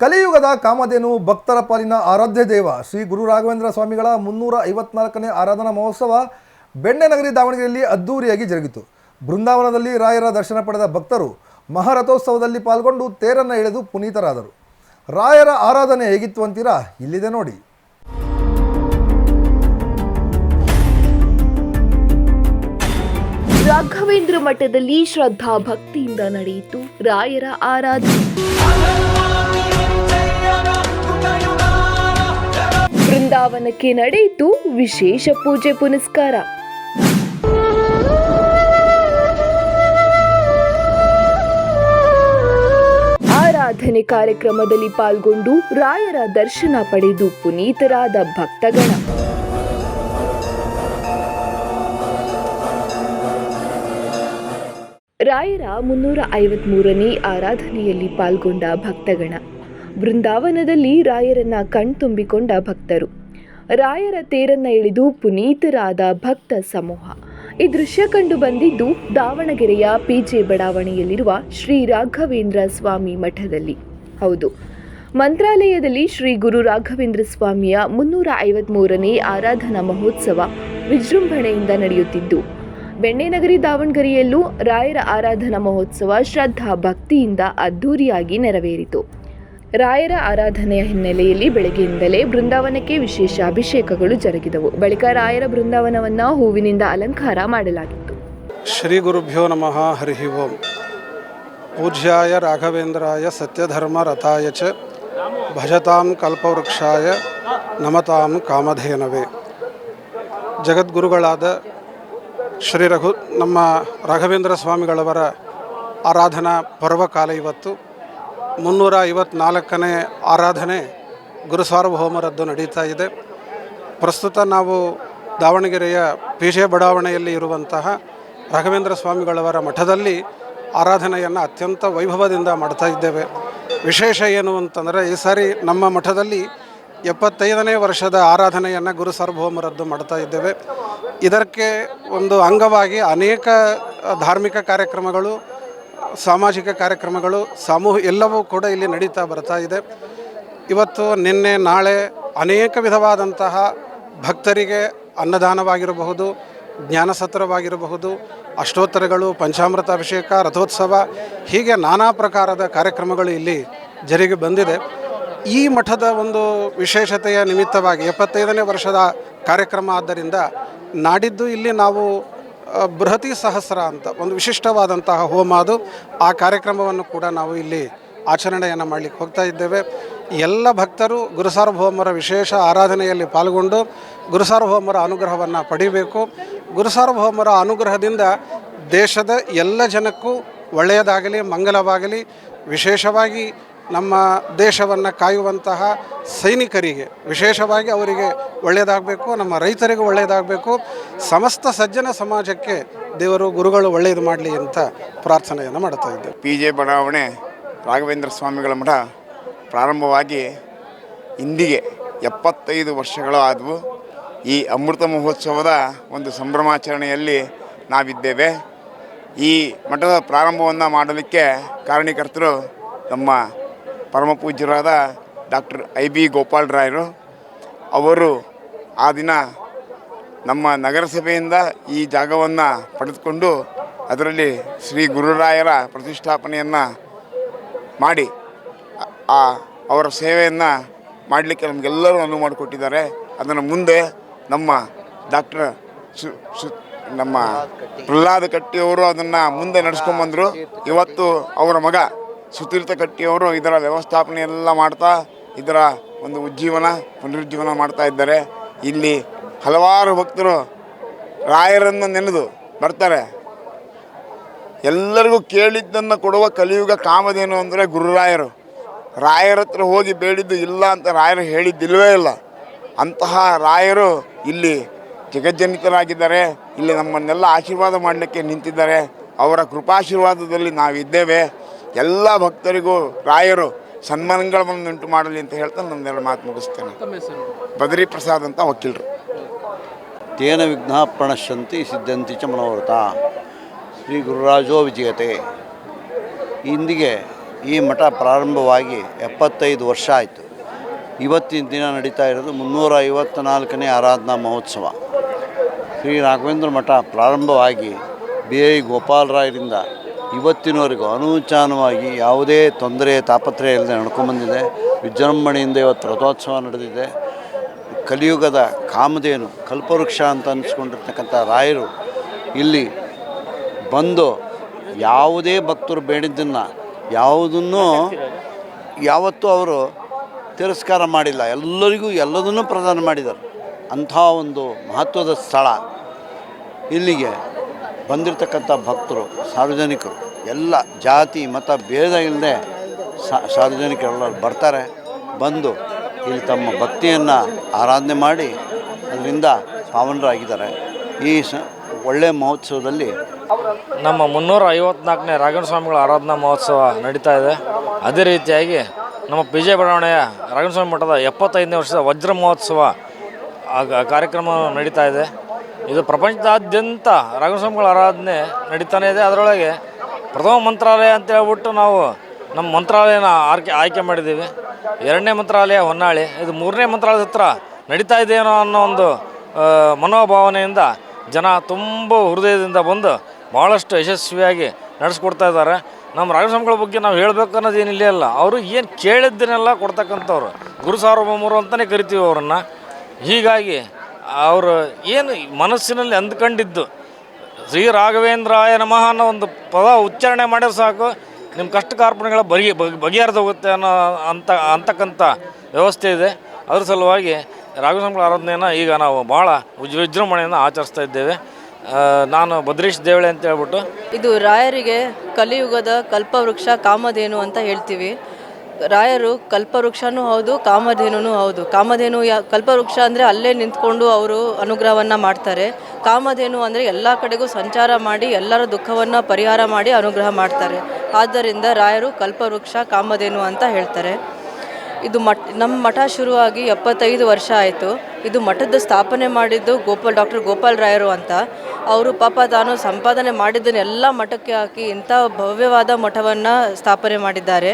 ಕಲಿಯುಗದ ಕಾಮಧೇನು ಭಕ್ತರ ಪಾಲಿನ ಆರಾಧ್ಯ ದೇವ ಶ್ರೀ ಗುರು ರಾಘವೇಂದ್ರ ಸ್ವಾಮಿಗಳ ಮುನ್ನೂರ ಐವತ್ನಾಲ್ಕನೇ ಆರಾಧನಾ ಮಹೋತ್ಸವ ಬೆಣ್ಣೆನಗರಿ ದಾವಣಗೆರೆಯಲ್ಲಿ ಅದ್ದೂರಿಯಾಗಿ ಜರುಗಿತು. ಬೃಂದಾವನದಲ್ಲಿ ರಾಯರ ದರ್ಶನ ಪಡೆದ ಭಕ್ತರು ಮಹಾರಥೋತ್ಸವದಲ್ಲಿ ಪಾಲ್ಗೊಂಡು ತೇರನ್ನು ಎಳೆದು ಪುನೀತರಾದರು. ರಾಯರ ಆರಾಧನೆ ಹೇಗಿತ್ತು ಅಂತೀರಾ? ಇಲ್ಲಿದೆ ನೋಡಿ. ರಾಘವೇಂದ್ರ ಮಠದಲ್ಲಿ ಶ್ರದ್ಧಾ ಭಕ್ತಿಯಿಂದ ನಡೆಯಿತು ರಾಯರ ಆರಾಧನೆ. ಬೃಂದಾವನಕ್ಕೆ ನಡೆಯಿತು ವಿಶೇಷ ಪೂಜೆ ಪುನಸ್ಕಾರ. ಆರಾಧನೆ ಕಾರ್ಯಕ್ರಮದಲ್ಲಿ ಪಾಲ್ಗೊಂಡು ರಾಯರ ದರ್ಶನ ಪಡೆದು ಪುನೀತರಾದ ಭಕ್ತಗಣ. ರಾಯರ ಮುನ್ನೂರ ಐವತ್ಮೂರನೇ ಆರಾಧನೆಯಲ್ಲಿ ಪಾಲ್ಗೊಂಡ ಭಕ್ತಗಣ. ಬೃಂದಾವನದಲ್ಲಿ ರಾಯರನ್ನ ಕಣ್ತುಂಬಿಕೊಂಡ ಭಕ್ತರು. ರಾಯರ ತೇರನ್ನ ಇಳಿದು ಪುನೀತರಾದ ಭಕ್ತ ಸಮೂಹ. ಈ ದೃಶ್ಯ ಕಂಡು ಬಂದಿದ್ದು ದಾವಣಗೆರೆಯ ಪಿಜೆ ಬಡಾವಣೆಯಲ್ಲಿರುವ ಶ್ರೀ ರಾಘವೇಂದ್ರ ಸ್ವಾಮಿ ಮಠದಲ್ಲಿ. ಹೌದು. ಮಂತ್ರಾಲಯದಲ್ಲಿ ಶ್ರೀ ಗುರು ರಾಘವೇಂದ್ರ ಸ್ವಾಮಿಯ ಮುನ್ನೂರ ಐವತ್ಮೂರನೇ ಆರಾಧನಾ ಮಹೋತ್ಸವ ವಿಜೃಂಭಣೆಯಿಂದ ನಡೆಯುತ್ತಿದ್ದು, ಬೆಣ್ಣೆನಗರಿ ದಾವಣಗೆರೆಯಲ್ಲೂ ರಾಯರ ಆರಾಧನಾ ಮಹೋತ್ಸವ ಶ್ರದ್ಧಾ ಭಕ್ತಿಯಿಂದ ಅದ್ಧೂರಿಯಾಗಿ ನೆರವೇರಿತು. ರಾಯರ ಆರಾಧನೆಯ ಹಿನ್ನೆಲೆಯಲ್ಲಿ ಬೆಳಗ್ಗೆಯಿಂದಲೇ ಬೃಂದಾವನಕ್ಕೆ ವಿಶೇಷ ಅಭಿಷೇಕಗಳು ಜರುಗಿದವು. ಬಳಿಕ ರಾಯರ ಬೃಂದಾವನವನ್ನು ಹೂವಿನಿಂದ ಅಲಂಕಾರ ಮಾಡಲಾಗಿತ್ತು. ಶ್ರೀ ಗುರುಭ್ಯೋ ನಮಃ, ಹರಿ ಓಂ. ಪೂಜ್ಯಾಯ ರಾಘವೇಂದ್ರಾಯ ಸತ್ಯಧರ್ಮ ರಥಾಯ ಚ, ಭಜತಾಂ ಕಲ್ಪವೃಕ್ಷಾಯ ನಮತಾಂ ಕಾಮಧೇನವೇ. ಜಗದ್ಗುರುಗಳಾದ ಶ್ರೀ ರಘು, ನಮ್ಮ ರಾಘವೇಂದ್ರ ಸ್ವಾಮಿಗಳವರ ಆರಾಧನಾ ಪರ್ವಕಾಲ ಇವತ್ತು ಮುನ್ನೂರ ಐವತ್ನಾಲ್ಕನೇ ಆರಾಧನೆ ಗುರು ಸಾರ್ವಭೌಮರದ್ದು ನಡೀತಾ ಇದೆ. ಪ್ರಸ್ತುತ ನಾವು ದಾವಣಗೆರೆಯ ಪಿಜೆ ಬಡಾವಣೆಯಲ್ಲಿ ಇರುವಂತಹ ರಾಘವೇಂದ್ರ ಸ್ವಾಮಿಗಳವರ ಮಠದಲ್ಲಿ ಆರಾಧನೆಯನ್ನು ಅತ್ಯಂತ ವೈಭವದಿಂದ ಮಾಡ್ತಾ ಇದ್ದೇವೆ. ವಿಶೇಷ ಏನು ಅಂತಂದರೆ ಈ ಸಾರಿ ನಮ್ಮ ಮಠದಲ್ಲಿ ಎಪ್ಪತ್ತೈದನೇ ವರ್ಷದ ಆರಾಧನೆಯನ್ನು ಗುರು ಸಾರ್ವಭೌಮರದ್ದು ಮಾಡ್ತಾ ಇದ್ದೇವೆ. ಇದಕ್ಕೆ ಒಂದು ಅಂಗವಾಗಿ ಅನೇಕ ಧಾರ್ಮಿಕ ಕಾರ್ಯಕ್ರಮಗಳು ಸಾಮಾಜಿಕ ಕಾರ್ಯಕ್ರಮಗಳು, ಸಮೂಹ ಎಲ್ಲವೂ ಕೂಡ ಇಲ್ಲಿ ನಡೀತಾ ಬರ್ತಾ ಇದೆ. ಇವತ್ತು ನಿನ್ನೆ, ನಾಳೆ ಅನೇಕ ವಿಧವಾದಂತಹ ಭಕ್ತರಿಗೆ ಅನ್ನದಾನವಾಗಿರಬಹುದು ಜ್ಞಾನಸತ್ರವಾಗಿರಬಹುದು ಅಷ್ಟೋತ್ತರಗಳು ಪಂಚಾಮೃತ ಅಭಿಷೇಕ ರಥೋತ್ಸವ, ಹೀಗೆ ನಾನಾ ಪ್ರಕಾರದ ಕಾರ್ಯಕ್ರಮಗಳು ಇಲ್ಲಿ ಜರುಗಿ ಬಂದಿದೆ. ಈ ಮಠದ ಒಂದು ವಿಶೇಷತೆಯ ನಿಮಿತ್ತವಾಗಿ ಎಪ್ಪತ್ತೈದನೇ ವರ್ಷದ ಕಾರ್ಯಕ್ರಮ ಆದ್ದರಿಂದ ನಾಡಿದ್ದು ಇಲ್ಲಿ ನಾವು ಬೃಹತಿ ಸಹಸ್ರ ಅಂತ, ಒಂದು ವಿಶಿಷ್ಟವಾದಂತಹ ಹೋಮ ಅದು. ಆ ಕಾರ್ಯಕ್ರಮವನ್ನು ಕೂಡ ನಾವು ಇಲ್ಲಿ ಆಚರಣೆಯನ್ನು ಮಾಡಲಿಕ್ಕೆ ಹೋಗ್ತಾ ಇದ್ದೇವೆ. ಎಲ್ಲ ಭಕ್ತರು ಗುರುಸಾರ್ವಭೌಮರ ವಿಶೇಷ ಆರಾಧನೆಯಲ್ಲಿ ಪಾಲ್ಗೊಂಡು ಗುರುಸಾರ್ವಭೌಮರ ಅನುಗ್ರಹವನ್ನು ಪಡಿಬೇಕು. ಗುರುಸಾರ್ವಭೌಮರ ಅನುಗ್ರಹದಿಂದ ದೇಶದ ಎಲ್ಲ ಜನಕ್ಕೂ ಒಳ್ಳೆಯದಾಗಲಿ, ಮಂಗಲವಾಗಲಿ, ವಿಶೇಷವಾಗಿ ನಮ್ಮ ದೇಶವನ್ನು ಕಾಯುವಂತಹ ಸೈನಿಕರಿಗೆ, ವಿಶೇಷವಾಗಿ ಅವರಿಗೆ ಒಳ್ಳೆಯದಾಗಬೇಕು ನಮ್ಮ ರೈತರಿಗೂ ಒಳ್ಳೆಯದಾಗಬೇಕು ಸಮಸ್ತ ಸಜ್ಜನ ಸಮಾಜಕ್ಕೆ ದೇವರು ಗುರುಗಳು ಒಳ್ಳೆಯದು ಮಾಡಲಿ ಅಂತ ಪ್ರಾರ್ಥನೆಯನ್ನು ಮಾಡ್ತಾ ಇದ್ದೇವೆ. ಪಿ ಜೆ ಬಡಾವಣೆ ರಾಘವೇಂದ್ರ ಸ್ವಾಮಿಗಳ ಮಠ ಪ್ರಾರಂಭವಾಗಿ ಇಂದಿಗೆ ಎಪ್ಪತ್ತೈದು ವರ್ಷಗಳು ಆದವು ಈ ಅಮೃತ ಮಹೋತ್ಸವದ ಒಂದು ಸಂಭ್ರಮಾಚರಣೆಯಲ್ಲಿ ನಾವಿದ್ದೇವೆ. ಈ ಮಠದ ಪ್ರಾರಂಭವನ್ನು ಮಾಡಲಿಕ್ಕೆ ಕಾರಣೀಕರ್ತರು ನಮ್ಮ ಪರಮ ಪೂಜ್ಯರಾದ ಡಾಕ್ಟರ್ ಐ ಬಿ ಗೋಪಾಲರಾಯರು ಅವರು ಆ ದಿನ ನಮ್ಮ ನಗರಸಭೆಯಿಂದ ಈ ಜಾಗವನ್ನು ಪಡೆದುಕೊಂಡು ಅದರಲ್ಲಿ ಶ್ರೀ ಗುರುರಾಯರ ಪ್ರತಿಷ್ಠಾಪನೆಯನ್ನು ಮಾಡಿ, ಆ- ಅವರ ಸೇವೆಯನ್ನು ಮಾಡಲಿಕ್ಕೆ ನಮಗೆಲ್ಲರೂ ಅನುವು ಮಾಡಿಕೊಟ್ಟಿದ್ದಾರೆ. ಅದನ್ನು ಮುಂದೆ ನಮ್ಮ ಡಾಕ್ಟರ್ ಸು ನಮ್ಮ ಪ್ರಹ್ಲಾದ ಕಟ್ಟಿಯವರು ಅದನ್ನು ಮುಂದೆ ನಡೆಸ್ಕೊಂಬಂದರು. ಇವತ್ತು ಅವರ ಮಗ ಸುತೀರ್ಥ ಕಟ್ಟಿಯವರು ಇದರ ವ್ಯವಸ್ಥಾಪನೆ ಎಲ್ಲ ಮಾಡ್ತಾ ಇದರ ಒಂದು ಉಜ್ಜೀವನ, ಪುನರುಜ್ಜೀವನ ಮಾಡ್ತಾ ಇದ್ದಾರೆ. ಇಲ್ಲಿ ಹಲವಾರು ಭಕ್ತರು ರಾಯರನ್ನು ನೆನೆದು ಬರ್ತಾರೆ. ಎಲ್ಲರಿಗೂ ಕೇಳಿದ್ದನ್ನು ಕೊಡುವ ಕಲಿಯುಗ ಕಾಮದೇನು ಅಂದರೆ ಗುರುರಾಯರು ರಾಯರ. ಹತ್ರ ಹೋಗಿ ಬೇಡಿದ್ದು ಇಲ್ಲ ಅಂತ ರಾಯರು ಹೇಳಿದ್ದಿಲ್ಲವೇ ಇಲ್ಲ. ಅಂತಹ ರಾಯರು ಇಲ್ಲಿ ಜಗಜ್ಜನಿತರಾಗಿದ್ದಾರೆ. ಇಲ್ಲಿ ನಮ್ಮನ್ನೆಲ್ಲ ಆಶೀರ್ವಾದ ಮಾಡಲಿಕ್ಕೆ ನಿಂತಿದ್ದಾರೆ. ಅವರ ಕೃಪಾಶೀರ್ವಾದದಲ್ಲಿ ನಾವಿದ್ದೇವೆ. ಎಲ್ಲ ಭಕ್ತರಿಗೂ ರಾಯರು ಸನ್ಮಾನಗಳನ್ನುಂಟು ಮಾಡಲಿ ಅಂತ ಹೇಳ್ತಾ ಎರಡು ಮಾತು ಮುಗಿಸ್ತೇನೆ. ಬದರಿ ಪ್ರಸಾದ್ ಅಂತ ವಕೀಲರು. ತೇನ ವಿಘ್ನ ಪ್ರಣಶ್ಯಂತಿ ಸಿದ್ಧಂತಿ ಚ ಮನೋವ್ರತ ಶ್ರೀ ಗುರುರಾಜೋ ವಿಜಯತೆ. ಇಂದಿಗೆ ಈ ಮಠ ಪ್ರಾರಂಭವಾಗಿ ಎಪ್ಪತ್ತೈದು ವರ್ಷ ಆಯಿತು. ಇವತ್ತಿನ ದಿನ ನಡೀತಾ ಇರೋದು ಮುನ್ನೂರ ಐವತ್ತ್ನಾಲ್ಕನೇ ಆರಾಧನಾ ಮಹೋತ್ಸವ. ಶ್ರೀ ರಾಘವೇಂದ್ರ ಮಠ ಪ್ರಾರಂಭವಾಗಿ ಬಿ ಐ ಗೋಪಾಲರಾಯರಿಂದ ಇವತ್ತಿನವರೆಗೂ ಅನೂಚಾನವಾಗಿ ಯಾವುದೇ ತೊಂದರೆ, ತಾಪತ್ರಯ ಇಲ್ಲದೆ ನಡ್ಕೊಂಡ್ಬಂದಿದೆ ವಿಜೃಂಭಣೆಯಿಂದ ಇವತ್ತು ರಥೋತ್ಸವ ನಡೆದಿದೆ. ಕಲಿಯುಗದ ಕಾಮಧೇನು, ಕಲ್ಪವೃಕ್ಷ ಅಂತ ಅನಿಸ್ಕೊಂಡಿರ್ತಕ್ಕಂಥ ರಾಯರು ಇಲ್ಲಿ ಬಂದು ಯಾವುದೇ ಭಕ್ತರು ಬೇಡಿದ್ದನ್ನು ಯಾವುದನ್ನು ಯಾವತ್ತೂ ಅವರು ತಿರಸ್ಕಾರ ಮಾಡಿಲ್ಲ. ಎಲ್ಲರಿಗೂ ಎಲ್ಲದನ್ನೂ ಪ್ರದಾನ ಮಾಡಿದ್ದಾರೆ. ಅಂಥ ಒಂದು ಮಹತ್ವದ ಸ್ಥಳ ಇಲ್ಲಿಗೆ. ಬಂದಿರತಕ್ಕಂಥ ಭಕ್ತರು, ಸಾರ್ವಜನಿಕರು, ಎಲ್ಲ ಜಾತಿ, ಮತ, ಭೇದ ಇಲ್ಲದೆ ಸಾರ್ವಜನಿಕರೆಲ್ಲರೂ ಬರ್ತಾರೆ, ಬಂದು ಇಲ್ಲಿ ತಮ್ಮ ಭಕ್ತಿಯನ್ನು ಆರಾಧನೆ ಮಾಡಿ ಅದರಿಂದ ಪಾವನರಾಗಿದ್ದಾರೆ. ಈ ಸ ಒಳ್ಳೆಯ ಮಹೋತ್ಸವದಲ್ಲಿ ನಮ್ಮ ಮುನ್ನೂರ ಐವತ್ನಾಲ್ಕನೇ ರಾಘವೇಂದ್ರ ಸ್ವಾಮಿಗಳ ಆರಾಧನಾ ಮಹೋತ್ಸವ ನಡೀತಾ ಇದೆ. ಅದೇ ರೀತಿಯಾಗಿ ನಮ್ಮ ಪಿ ಜೆ ಬಡಾವಣೆಯ ರಾಘವೇಂದ್ರ ಸ್ವಾಮಿ ಮಠದ ಎಪ್ಪತ್ತೈದನೇ ವರ್ಷದ ವಜ್ರ ಮಹೋತ್ಸವ ಕಾರ್ಯಕ್ರಮ ನಡೀತಾ ಇದೆ. ಇದು ಪ್ರಪಂಚದಾದ್ಯಂತ ರಾಘವಸ್ವಾಮಿಗಳ ಸ್ವಾಮಿಗಳ ಆರಾಧನೆ ನಡೀತಾನೆ ಇದೆ ಅದರೊಳಗೆ ಪ್ರಥಮ ಮಂತ್ರಾಲಯ ಅಂತ ಹೇಳ್ಬಿಟ್ಟು ನಾವು ನಮ್ಮ ಮಂತ್ರಾಲಯನ ಆರ್ಕೆ ಆಯ್ಕೆ ಮಾಡಿದ್ದೀವಿ. ಎರಡನೇ ಮಂತ್ರಾಲಯ ಹೊನ್ನಾಳಿ. ಇದು ಮೂರನೇ ಮಂತ್ರಾಲಯದ ಹತ್ರ ನಡೀತಾ ಇದೆಯೇನೋ ಅನ್ನೋ ಒಂದು ಮನೋಭಾವನೆಯಿಂದ ಜನ ತುಂಬ ಹೃದಯದಿಂದ ಬಂದು ಭಾಳಷ್ಟು ಯಶಸ್ವಿಯಾಗಿ ನಡೆಸ್ಕೊಡ್ತಾ ಇದ್ದಾರೆ. ನಮ್ಮ ರಾಘಸ್ವಾಮಿಗಳ ಬಗ್ಗೆ ನಾವು ಹೇಳಬೇಕು ಅನ್ನೋದು ಏನಿಲ್ಲ ಅಲ್ಲ ಅವರು ಏನು ಕೇಳಿದ್ದನ್ನೆಲ್ಲ ಕೊಡ್ತಕ್ಕಂಥವ್ರು. ಗುರು ಸಾರ್ವಭೌಮರು ಅಂತಲೇ ಕರಿತೀವಿ ಅವರನ್ನು. ಹೀಗಾಗಿ ಅವರು ಏನು ಮನಸ್ಸಿನಲ್ಲಿ ಅಂದ್ಕೊಂಡಿದ್ದು, ಶ್ರೀ ರಾಘವೇಂದ್ರಾಯ ನಮಃ ಅನ್ನೋ ಒಂದು ಪದ ಉಚ್ಚಾರಣೆ ಮಾಡಿದ್ರೆ ಸಾಕು. ನಿಮ್ಮ ಕಷ್ಟ ಕಾರ್ಪಣೆಗಳ ಬಗೆ ಬಗೆ, ಬಗೆಹರಿದು ಹೋಗುತ್ತೆ ಅನ್ನೋ ಅಂತ, ಅಂತಕ್ಕಂಥ ವ್ಯವಸ್ಥೆ ಇದೆ. ಅದ್ರ ಸಲುವಾಗಿ ರಾಘವೇಂದ್ರ ಆರಾಧನೆಯನ್ನು ಈಗ ನಾವು ಭಾಳ ವಿಜ್ ವಿಜೃಂಭಣೆಯನ್ನು ಆಚರಿಸ್ತಾ ಇದ್ದೇವೆ. ನಾನು ಭದ್ರೀಶ್ ದೇವಳೆ ಅಂತ ಹೇಳ್ಬಿಟ್ಟು. ಇದು ರಾಯರಿಗೆ ಕಲಿಯುಗದ ಕಲ್ಪವೃಕ್ಷ ಕಾಮಧೇನು ಅಂತ ಹೇಳ್ತೀವಿ. ರಾಯರು ಕಲ್ಪವೃಕ್ಷನೂ ಹೌದು ಕಾಮಧೇನು ಹೌದು. ಕಾಮಧೇನು ಯಾ, ಕಲ್ಪವೃಕ್ಷ ಅಂದರೆ ಅಲ್ಲೇ ನಿಂತ್ಕೊಂಡು ಅವರು ಅನುಗ್ರಹವನ್ನು ಮಾಡ್ತಾರೆ. ಕಾಮಧೇನು ಅಂದರೆ ಎಲ್ಲ ಕಡೆಗೂ ಸಂಚಾರ ಮಾಡಿ, ಎಲ್ಲರ ದುಃಖವನ್ನು ಪರಿಹಾರ ಮಾಡಿ ಅನುಗ್ರಹ ಮಾಡ್ತಾರೆ. ಆದ್ದರಿಂದ ರಾಯರು ಕಲ್ಪವೃಕ್ಷ, ಕಾಮಧೇನು ಅಂತ ಹೇಳ್ತಾರೆ. ಇದು ಮಠ, ನಮ್ಮ ಮಠ ಶುರುವಾಗಿ ಎಪ್ಪತ್ತೈದು ವರ್ಷ ಆಯಿತು. ಇದು ಮಠದ ಸ್ಥಾಪನೆ ಮಾಡಿದ್ದು ಗೋಪಾಲ್, ಡಾಕ್ಟರ್ ಗೋಪಾಲ್ ರಾಯರು ಅಂತ. ಅವರು ಪಾಪ ತಾನು ಸಂಪಾದನೆ ಮಾಡಿದ್ದನ್ನೆಲ್ಲ ಮಠಕ್ಕೆ ಹಾಕಿ ಇಂಥ ಭವ್ಯವಾದ ಮಠವನ್ನು ಸ್ಥಾಪನೆ ಮಾಡಿದ್ದಾರೆ.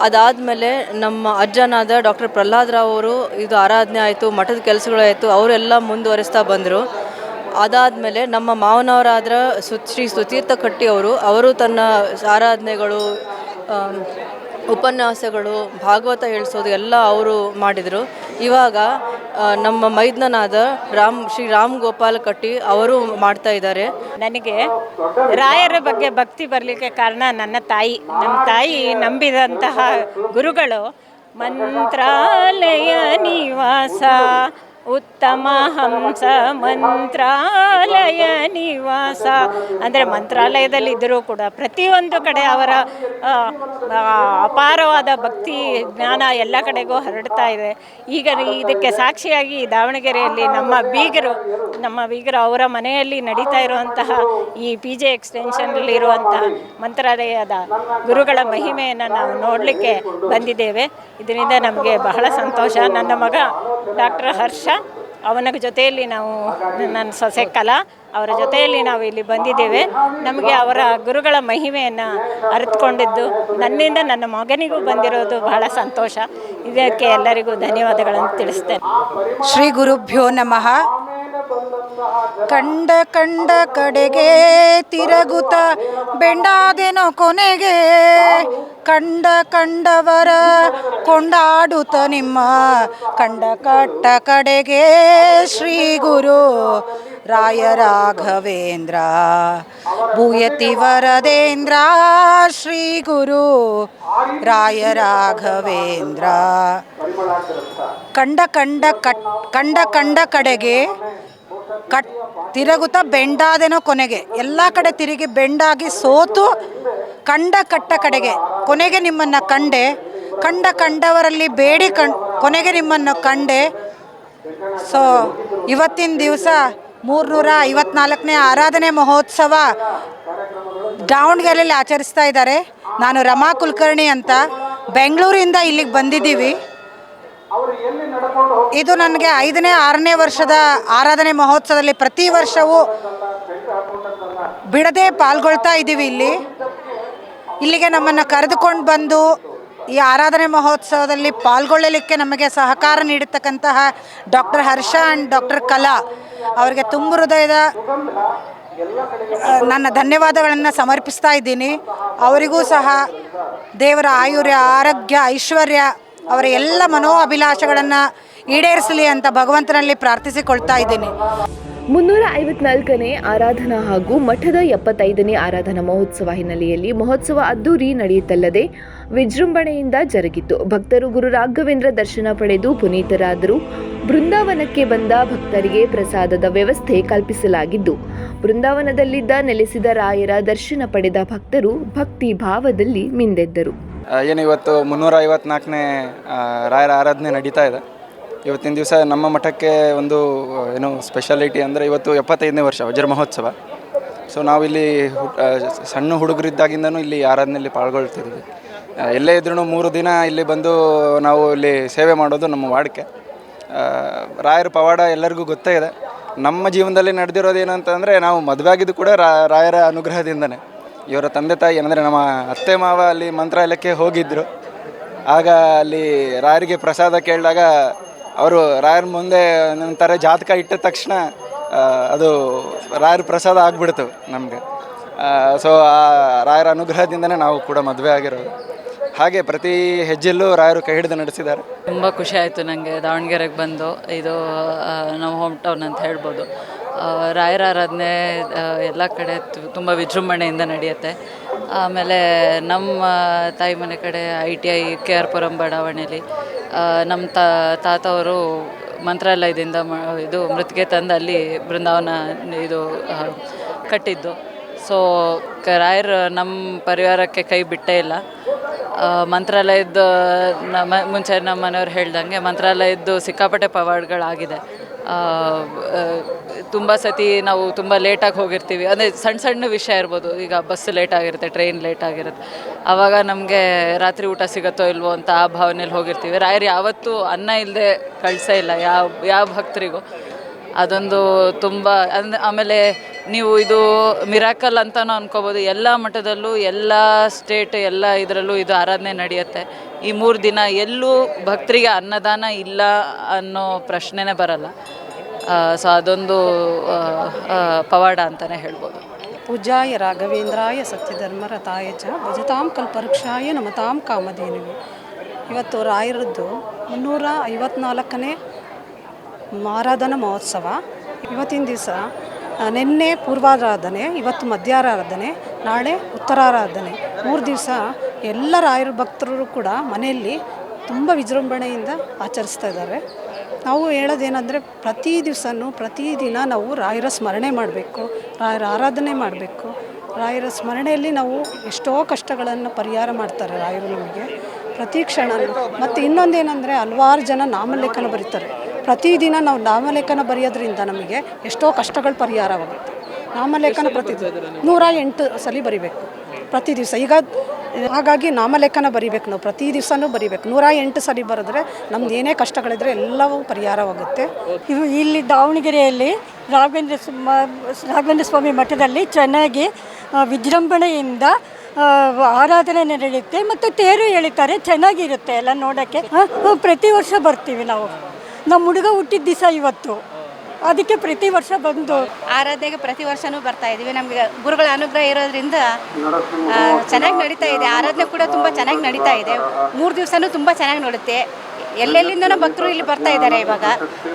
ಅದಾದಮೇಲೆ ನಮ್ಮ ಅಜ್ಜನಾದ ಡಾಕ್ಟರ್ ಪ್ರಹ್ಲಾದ್ ರಾವ್ ಅವರು ಇದು ಆರಾಧನೆ ಆಯಿತು, ಮಠದ ಕೆಲಸಗಳಾಯಿತು ಅವರೆಲ್ಲ ಮುಂದುವರಿಸ್ತಾ ಬಂದರು. ಅದಾದಮೇಲೆ ನಮ್ಮ ಮಾವನವರಾದ ಸು, ಶ್ರೀ ಸುತೀರ್ಥ ಕಟ್ಟಿ ಅವರು ಅವರು ತನ್ನ ಆರಾಧನೆಗಳು ಉಪನ್ಯಾಸಗಳು, ಭಾಗವತ ಹೇಳಿಸೋದು ಎಲ್ಲ ಅವರು ಮಾಡಿದರು. ಇವಾಗ ನಮ್ಮ ಮೈದ್ನನಾದ ರಾಮ್, ಶ್ರೀ ರಾಮ್ ಗೋಪಾಲ್ ಕಟ್ಟಿ ಅವರು ಮಾಡ್ತಾ ಇದ್ದಾರೆ. ನನಗೆ ರಾಯರ ಬಗ್ಗೆ ಭಕ್ತಿ ಬರಲಿಕ್ಕೆ ಕಾರಣ ನನ್ನ ತಾಯಿ. ನಮ್ಮ ತಾಯಿ ನಂಬಿದಂತಹ ಗುರುಗಳು, ಮಂತ್ರಾಲಯ ನಿವಾಸ ಉತ್ತಮ ಹಂಸ ಮಂತ್ರಾಲಯ ನಿವಾಸ. ಅಂದರೆ ಮಂತ್ರಾಲಯದಲ್ಲಿ ಇದ್ದರೂ ಕೂಡ ಪ್ರತಿಯೊಂದು ಕಡೆ ಅವರ ಅಪಾರವಾದ ಭಕ್ತಿ, ಜ್ಞಾನ ಎಲ್ಲ ಕಡೆಗೂ ಹರಡ್ತಾ ಇದೆ. ಈಗ ಇದಕ್ಕೆ ಸಾಕ್ಷಿಯಾಗಿ ದಾವಣಗೆರೆಯಲ್ಲಿ ನಮ್ಮ ಬೀಗರು ನಮ್ಮ ಬೀಗರು ಅವರ ಮನೆಯಲ್ಲಿ ನಡೀತಾ ಇರುವಂತಹ ಈ ಪಿ ಜೆ ಎಕ್ಸ್ಟೆನ್ಷನ್ನಲ್ಲಿರುವಂತಹ ಮಂತ್ರಾಲಯದ ಗುರುಗಳ ಮಹಿಮೆಯನ್ನು ನಾವು ನೋಡಲಿಕ್ಕೆ ಬಂದಿದ್ದೇವೆ. ಇದರಿಂದ ನಮಗೆ ಬಹಳ ಸಂತೋಷ. ನನ್ನ ಮಗ ಡಾಕ್ಟರ್ ಹರ್ಷ ಅವನ ಜೊತೆಯಲ್ಲಿ ನಾವು ನನ್ನ ಸೊಸೆ ಕಲಾ, ಅವರ ಜೊತೆಯಲ್ಲಿ ನಾವು ಇಲ್ಲಿ ಬಂದಿದ್ದೇವೆ. ನಮಗೆ ಅವರ ಗುರುಗಳ ಮಹಿಮೆಯನ್ನು ಅರಿತುಕೊಂಡಿದ್ದು, ನನ್ನಿಂದ ನನ್ನ ಮಗನಿಗೂ ಬಂದಿರೋದು ಬಹಳ ಸಂತೋಷ. ಇದಕ್ಕೆ ಎಲ್ಲರಿಗೂ ಧನ್ಯವಾದಗಳನ್ನು ತಿಳಿಸ್ತೇನೆ. ಶ್ರೀ ಗುರುಭ್ಯೋ ನಮಃ. ಕಂಡ ಕಂಡ ಕಡೆಗೆ ತಿರುಗುತ್ತ ಬೆಂಡಾದೆನೋ ಕೊನೆಗೆ ಕಂಡ ಕಂಡವರ ಕೊಂಡಾಡುತ್ತ ನಿಮ್ಮ ಕಂಡ ಕಟ್ಟ ಕಡೆಗೆ ಶ್ರೀ ಗುರು ರಾಯ ರಾಘವೇಂದ್ರ. ಭೂಯತಿ ವರದೇಂದ್ರ, ಶ್ರೀ ಗುರು ರಾಯ ರಾಘವೇಂದ್ರ. ಕಂಡ ಕಂಡ ಕಟ್, ಕಂಡ ಕಂಡ ಕಡೆಗೆ ಕಟ್ ತಿರುಗುತ್ತಾ ಬೆಂಡಾದೆನೋ ಕೊನೆಗೆ. ಎಲ್ಲ ಕಡೆ ತಿರುಗಿ ಬೆಂಡಾಗಿ ಸೋತು ಕಂಡ ಕಟ್ಟ ಕಡೆಗೆ. ಕೊನೆಗೆ ನಿಮ್ಮನ್ನು ಕಂಡೆ, ಕಂಡ ಕಂಡವರಲ್ಲಿ ಬೇಡಿ ಕಣ್, ಕೊನೆಗೆ ನಿಮ್ಮನ್ನು ಕಂಡೆ. ಸೊ ಇವತ್ತಿನ ದಿವಸ ಮೂರ್ನೂರ ಐವತ್ನಾಲ್ಕನೇ ಆರಾಧನೆ ಮಹೋತ್ಸವ ದಾವಣಗೆರೆಯಲ್ಲಿ ಆಚರಿಸ್ತಾ ಇದ್ದಾರೆ. ನಾನು ರಮಾ ಕುಲಕರ್ಣಿ ಅಂತ. ಬೆಂಗಳೂರಿಂದ ಇಲ್ಲಿಗೆ ಬಂದಿದ್ದೀವಿ. ಇದು ನನಗೆ ಐದನೇ, ಆರನೇ ವರ್ಷದ ಆರಾಧನೆ ಮಹೋತ್ಸವದಲ್ಲಿ ಪ್ರತಿ ವರ್ಷವೂ ಬಿಡದೆ ಪಾಲ್ಗೊಳ್ತಾ ಇದ್ದೀವಿ ಇಲ್ಲಿ. ಇಲ್ಲಿಗೆ ನಮ್ಮನ್ನು ಕರೆದುಕೊಂಡು ಬಂದು ಈ ಆರಾಧನೆ ಮಹೋತ್ಸವದಲ್ಲಿ ಪಾಲ್ಗೊಳ್ಳಲಿಕ್ಕೆ ನಮಗೆ ಸಹಕಾರ ನೀಡತಕ್ಕಂತಹ doctor Harsha and doctor Kala ಅವರಿಗೆ ತುಂಬ ಹೃದಯದ ನನ್ನ ಧನ್ಯವಾದಗಳನ್ನು ಸಮರ್ಪಿಸ್ತಾ ಇದ್ದೀನಿ. ಅವರಿಗೂ ಸಹ ದೇವರ ಆಯುರ್ಯ, ಆರೋಗ್ಯ, ಐಶ್ವರ್ಯ ಅವರ ಎಲ್ಲ ಮನೋ ಅಭಿಲಾಷೆಗಳನ್ನು ಈಡೇರಿಸಲಿ ಅಂತ ಭಗವಂತನಲ್ಲಿ ಪ್ರಾರ್ಥಿಸಿಕೊಳ್ತಾ ಇದ್ದೀನಿ. ಮುನ್ನೂರ ಐವತ್ನಾಲ್ಕನೇ ಆರಾಧನಾ ಹಾಗೂ ಮಠದ ಎಪ್ಪತ್ತೈದನೇ ಆರಾಧನಾ ಮಹೋತ್ಸವ ಹಿನ್ನೆಲೆಯಲ್ಲಿ ಮಹೋತ್ಸವ ಅದ್ದೂರಿ ನಡೆಯುತ್ತಲ್ಲದೆ ವಿಜೃಂಭಣೆಯಿಂದ ಜರುಗಿತು. ಭಕ್ತರು ಗುರು ರಾಘವೇಂದ್ರ ದರ್ಶನ ಪಡೆದು ಪುನೀತರಾದರು. ಬೃಂದಾವನಕ್ಕೆ ಬಂದ ಭಕ್ತರಿಗೆ ಪ್ರಸಾದದ ವ್ಯವಸ್ಥೆ ಕಲ್ಪಿಸಲಾಗಿದ್ದು, ಬೃಂದಾವನದಲ್ಲಿದ್ದ ನೆಲೆಸಿದ ರಾಯರ ದರ್ಶನ ಪಡೆದ ಭಕ್ತರು ಭಕ್ತಿ ಭಾವದಲ್ಲಿ ಮಿಂದೆದ್ದರು. ಏನು ಇವತ್ತು ಮುನ್ನೂರ ಐವತ್ನಾಲ್ಕನೇ ರಾಯರ ಆರಾಧನೆ ನಡೀತಾ ಇದೆ. ಇವತ್ತಿನ ದಿವಸ ನಮ್ಮ ಮಠಕ್ಕೆ ಒಂದು ಏನು ಸ್ಪೆಷಾಲಿಟಿ ಅಂದರೆ ಇವತ್ತು ಎಪ್ಪತ್ತೈದನೇ ವರ್ಷ, ವಜ್ರ ಮಹೋತ್ಸವ. ಸೊ ನಾವಿಲ್ಲಿ ಸಣ್ಣ ಹುಡುಗರಿದ್ದಾಗಿಂದನೂ ಇಲ್ಲಿ ಆರಾಧನೆಯಲ್ಲಿ ಪಾಲ್ಗೊಳ್ತಿದ್ವಿ ಎಲ್ಲೇ ಇದ್ರೂ ಮೂರು ದಿನ ಇಲ್ಲಿ ಬಂದು ನಾವು ಇಲ್ಲಿ ಸೇವೆ ಮಾಡೋದು ನಮ್ಮ ವಾಡಿಕೆ. ರಾಯರ ಪವಾಡ ಎಲ್ಲರಿಗೂ ಗೊತ್ತೇ ಇದೆ. ನಮ್ಮ ಜೀವನದಲ್ಲಿ ನಡೆದಿರೋದು ಏನಂತಂದರೆ ನಾವು ಮದುವೆ ಆಗಿದ್ದು ಕೂಡ ರಾಯರ ಅನುಗ್ರಹದಿಂದನೇ. ಇವರ ತಂದೆ ತಾಯಿ ಏನಂದರೆ ನಮ್ಮ ಅತ್ತೆ ಮಾವ ಅಲ್ಲಿ ಮಂತ್ರಾಲಯಕ್ಕೆ ಹೋಗಿದ್ದರು ಆಗ ಅಲ್ಲಿ ರಾಯರಿಗೆ ಪ್ರಸಾದ ಕೇಳಿದಾಗ ಅವರು ರಾಯರ ಮುಂದೆ ನಂತರ ಜಾತಕ ಇಟ್ಟ ತಕ್ಷಣ ಅದು ರಾಯರ ಪ್ರಸಾದ ಆಗಿಬಿಡ್ತು ನಮಗೆ. ಸೊ ಆ ರಾಯರ ಅನುಗ್ರಹದಿಂದನೇ ನಾವು ಕೂಡ ಮದುವೆ ಆಗಿರೋದು. ಹಾಗೆ ಪ್ರತಿ ಹೆಜ್ಜೆಲ್ಲೂ ರಾಯರು ಕೈ ಹಿಡಿದು ನಡೆಸಿದ್ದಾರೆ. ತುಂಬ ಖುಷಿ ಆಯಿತು ನನಗೆ ದಾವಣಗೆರೆಗೆ ಬಂದು. ಇದು ನಮ್ಮ ಹೋಮ್ ಟೌನ್ ಅಂತ ಹೇಳ್ಬೋದು. ರಾಯರ ಆರಾಧನೆ ಎಲ್ಲ ಕಡೆ ತುಂಬ ವಿಜೃಂಭಣೆಯಿಂದ ನಡೆಯುತ್ತೆ. ಆಮೇಲೆ ನಮ್ಮ ತಾಯಿ ಮನೆ ಕಡೆ I T I K R Puram ಬಡಾವಣೆಯಲ್ಲಿ ನಮ್ಮ ತಾ ತಾತ ಅವರು ಮಂತ್ರಾಲಯದಿಂದ ಇದು ಮೃತಿಗೆ ತಂದು ಅಲ್ಲಿ ಬೃಂದಾವನ ಇದು ಕಟ್ಟಿದ್ದು. ಸೊ ರಾಯರು ನಮ್ಮ ಪರಿವಾರಕ್ಕೆ ಕೈ ಬಿಟ್ಟೇ ಇಲ್ಲ. ಮಂತ್ರಾಲಯದ ನಮ್ಮ ಮುಂಚೆ ನಮ್ಮ ಮನೆಯವ್ರು ಹೇಳ್ದಂಗೆ ಮಂತ್ರಾಲಯದ್ದು ಸಿಕ್ಕಾಪಟ್ಟೆ ಪವಾಡಗಳಾಗಿದೆ. ತುಂಬ ಸತಿ ನಾವು ತುಂಬ ಲೇಟಾಗಿ ಹೋಗಿರ್ತೀವಿ. ಅಂದರೆ ಸಣ್ಣ ಸಣ್ಣ ವಿಷಯ ಇರ್ಬೋದು. ಈಗ ಬಸ್ ಲೇಟ್ ಆಗಿರುತ್ತೆ ಟ್ರೈನ್ ಲೇಟ್ ಆಗಿರುತ್ತೆ. ಆವಾಗ ನಮಗೆ ರಾತ್ರಿ ಊಟ ಸಿಗುತ್ತೋ ಇಲ್ವೋ ಅಂತ ಆ ಭಾವನೆಯಲ್ಲಿ ಹೋಗಿರ್ತೀವಿ. ರಾಯರು ಯಾವತ್ತೂ ಅನ್ನ ಇಲ್ಲದೆ ಕಳಿಸೇ ಇಲ್ಲ, ಯಾವ ಯಾವ ಭಕ್ತರಿಗೂ. ಅದೊಂದು ತುಂಬ, ಅಂದ, ಆಮೇಲೆ ನೀವು ಇದು ಮಿರಾಕಲ್ ಅಂತಲೂ ಅನ್ಕೋಬೋದು. ಎಲ್ಲ ಮಠದಲ್ಲೂ, ಎಲ್ಲ ಸ್ಟೇಟ್ ಎಲ್ಲ ಇದರಲ್ಲೂ ಇದು ಆರಾಧನೆ ನಡೆಯುತ್ತೆ. ಈ ಮೂರು ದಿನ ಎಲ್ಲೂ ಭಕ್ತರಿಗೆ ಅನ್ನದಾನ ಇಲ್ಲ ಅನ್ನೋ ಪ್ರಶ್ನೆನೇ ಬರಲ್ಲ. ಸೊ ಅದೊಂದು ಪವಾಡ ಅಂತಲೇ ಹೇಳ್ಬೋದು. ಪೂಜಾಯ ರಾಘವೇಂದ್ರಾಯ ಸತ್ಯಧರ್ಮರತಾಯ ಚ ಭಜತಾಂ ಕಲ್ಪವೃಕ್ಷಾಯ ನಮತಾಂ ಕಾಮಧೇನುವೆ. ಇವತ್ತು ರಾಯರದ್ದು ಮುನ್ನೂರ ಐವತ್ನಾಲ್ಕನೇ ಆರಾಧನಾ ಮಹೋತ್ಸವ. ಇವತ್ತಿನ ದಿವಸ ನಿನ್ನೆ ಪೂರ್ವಾರಾಧನೆ, ಇವತ್ತು ಮಧ್ಯಾರಾಧನೆ, ನಾಳೆ ಉತ್ತರಾರಾಧನೆ. ಮೂರು ದಿವಸ ಎಲ್ಲ ರಾಯರ ಭಕ್ತರು ಕೂಡ ಮನೆಯಲ್ಲಿ ತುಂಬ ವಿಜೃಂಭಣೆಯಿಂದ ಆಚರಿಸ್ತಾ ಇದ್ದಾರೆ. ನಾವು ಹೇಳೋದೇನಂದರೆ ಪ್ರತಿ ದಿವಸನೂ ಪ್ರತಿದಿನ ನಾವು ರಾಯರ ಸ್ಮರಣೆ ಮಾಡಬೇಕು, ರಾಯರ ಆರಾಧನೆ ಮಾಡಬೇಕು. ರಾಯರ ಸ್ಮರಣೆಯಲ್ಲಿ ನಾವು ಎಷ್ಟೋ ಕಷ್ಟಗಳನ್ನು ಪರಿಹಾರ ಮಾಡ್ತಾರೆ ರಾಯರು ನಮಗೆ. ಪ್ರತಿ ಕ್ಷಣ ಮತ್ತು ಇನ್ನೊಂದೇನೆಂದರೆ ಹಲವಾರು ಜನ ನಾಮಲೇಖನ ಬರೀತಾರೆ. ಪ್ರತಿದಿನ ನಾವು ನಾಮಲೇಖನ ಬರೆಯೋದ್ರಿಂದ ನಮಗೆ ಎಷ್ಟೋ ಕಷ್ಟಗಳು ಪರಿಹಾರವಾಗುತ್ತೆ. ನಾಮಲೇಖನ ಪ್ರತಿ ನೂರ ಎಂಟು ಸಲ ಬರಿಬೇಕು. ಪ್ರತಿ ದಿವಸ. ಈಗ ಹಾಗಾಗಿ ನಾಮಲೇಖನ ಬರಿಬೇಕು ನಾವು. ಪ್ರತಿ ದಿವಸನೂ ಬರಿಬೇಕು. ನೂರ ಎಂಟು ಸರಿ ಬರೆದ್ರೆ ನಮ್ದು ಏನೇ ಕಷ್ಟಗಳಿದ್ರೆ ಎಲ್ಲವೂ ಪರಿಹಾರವಾಗುತ್ತೆ. ಇವು ಇಲ್ಲಿ ದಾವಣಗೆರೆಯಲ್ಲಿ ರಾಘವೇಂದ್ರ ರಾಘವೇಂದ್ರ ಸ್ವಾಮಿ ಮಠದಲ್ಲಿ ಚೆನ್ನಾಗಿ ವಿಜೃಂಭಣೆಯಿಂದ ಆರಾಧನೆ ನಡೆಯುತ್ತೆ ಮತ್ತು ತೇರು ಎಳಿತಾರೆ. ಚೆನ್ನಾಗಿರುತ್ತೆ ಎಲ್ಲ ನೋಡೋಕ್ಕೆ. ಪ್ರತಿ ವರ್ಷ ಬರ್ತೀವಿ ನಾವು. ನಮ್ಮ ಹುಡುಗ ಹುಟ್ಟಿದ ದಿವಸ ಇವತ್ತು. ಅದಕ್ಕೆ ಪ್ರತಿ ವರ್ಷ ಬಂದು ಆರಾಧನೆಗೆ ಪ್ರತಿ ವರ್ಷನೂ ಬರ್ತಾ ಇದೀವಿ ನಮಗೆ ಗುರುಗಳ ಅನುಗ್ರಹ ಇರೋದ್ರಿಂದ ಚೆನ್ನಾಗಿ ನಡೀತಾ ಇದೆ. ಆರಾಧನೆ ಕೂಡ ತುಂಬಾ ಚೆನ್ನಾಗಿ ನಡೀತಾ ಇದೆ. ಮೂರು ದಿವಸನೂ ತುಂಬಾ ಚೆನ್ನಾಗಿ ನೋಡುತ್ತೆ. ಎಲ್ಲೆಲ್ಲಿಂದನೂ ಭಕ್ತರು ಇಲ್ಲಿ ಬರ್ತಾ ಇದ್ದಾರೆ ಇವಾಗ.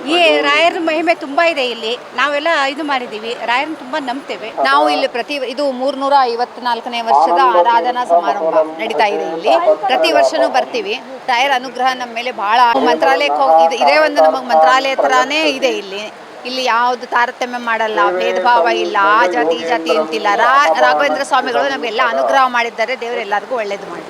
ಈ ರಾಯರ ಮಹಿಮೆ ತುಂಬಾ ಇದೆ ಇಲ್ಲಿ. ನಾವೆಲ್ಲ ಇದು ಮಾಡಿದ್ದೀವಿ. ರಾಯರನ್ನ ತುಂಬಾ ನಂಬ್ತೇವೆ. ನಾವು ಇಲ್ಲಿ ಪ್ರತಿ ಇದು ಮೂರ್ನೂರ ಐವತ್ನಾಲ್ಕನೇ ವರ್ಷದ ಆರಾಧನಾ ಸಮಾರಂಭ ನಡೀತಾ ಇದೆ ಇಲ್ಲಿ. ಪ್ರತಿ ವರ್ಷನೂ ಬರ್ತೀವಿ. ರಾಯರ ಅನುಗ್ರಹ ನಮ್ಮ ಮೇಲೆ ಬಹಳ ಮಂತ್ರಾಲಯಕ್ಕೆ ಹೋಗಿ ಇದು- ಇದೇ ಒಂದು ನಮಗೆ ಮಂತ್ರಾಲಯ ತರಾನೇ ಇದೆ ಇಲ್ಲಿ. ಇಲ್ಲಿ ಯಾವುದು ತಾರತಮ್ಯ ಮಾಡಲ್ಲ ಭೇದ ಭಾವ ಇಲ್ಲ, ಆ ಜಾತಿ ಈ ಜಾತಿ ಅಂತಿಲ್ಲ. ರಾ, ರಾಘವೇಂದ್ರ ಸ್ವಾಮಿಗಳು ನಮಗೆಲ್ಲ ಅನುಗ್ರಹ ಮಾಡಿದ್ದಾರೆ, ದೇವರು ಎಲ್ಲರಿಗೂ ಒಳ್ಳೇದು ಮಾಡಿ.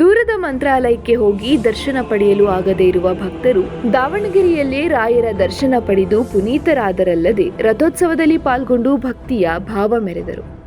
ದೂರದ ಮಂತ್ರಾಲಯಕ್ಕೆ ಹೋಗಿ ದರ್ಶನ ಪಡೆಯಲು ಆಗದೇ ಇರುವ ಭಕ್ತರು ದಾವಣಗೆರೆಯಲ್ಲೇ ರಾಯರ ದರ್ಶನ ಪಡೆದು ಪುನೀತರಾದರಲ್ಲದೆ ರಥೋತ್ಸವದಲ್ಲಿ ಪಾಲ್ಗೊಂಡು ಭಕ್ತಿಯ ಭಾವ ಮೆರೆದರು.